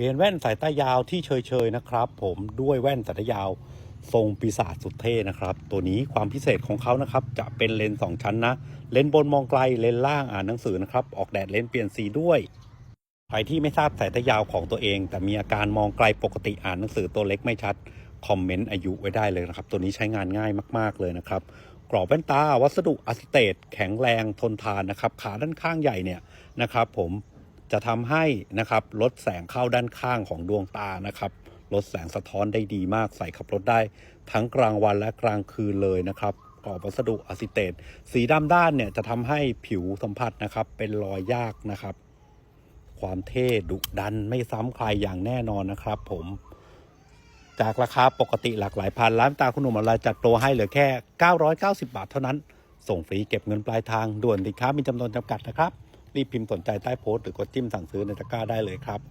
ลี่ยนแว่นสายตายาวที่เฉยๆนะครับ ผมด้วยแว่นสายตายาวทรงปีศาจสุดเท่นะครับ ตัวนี้ความพิเศษของเขานะครับ จะเป็นเลนส์สองชั้นนะ เลนส์บนมองไกลเลนส์ล่างอ่านหนังสือนะครับ ออกแดดเลนส์เปลี่ยนสีด้วยใครที่ไม่ทราบสายตายาวของตัวเอง แต่มีอาการมองไกลปกติอ่านหนังสือตัวเล็กไม่ชัดคอมเมนต์อายุไว้ได้เลยนะครับ ตัวนี้ใช้งานง่ายมากๆเลยนะครับกรอบแว่นตา วัสดุอะซิเตตแข็งแรงทนทานนะครับ ขาด้านข้างใหญ่เนี่ยนะครับ ผม จะทำให้นะครับลดแสงเข้าด้านข้างของดวงตานะครับลดแสงสะท้อนได้ดีมากใส่ขับรถได้ ทั้งกลางวันและกลางคืนเลยนะครับกรอบวัสดุอะซิเตตสีดำด้านเนี่ยจะทำให้ผิวสัมผัสนะครับ เป็นรอยยากนะครับ ความเท่ดุดันไม่ซ้ำใครอย่างแน่นอนนะครับ ผม จากราคาปกติหลากหลายพันร้านตาคุณหนุ่มออนไลน์จัดโปรให้เหลือแค่ 990 บาทเท่านั้น ส่งฟรีเก็บเงินปลายทางด่วนสินค้ามีจำนวนจำกัดนะครับ รีบพิมพ์สนใจใต้โพสต์หรือกดจิ้มสั่งซื้อในตะกร้าได้เลยครับ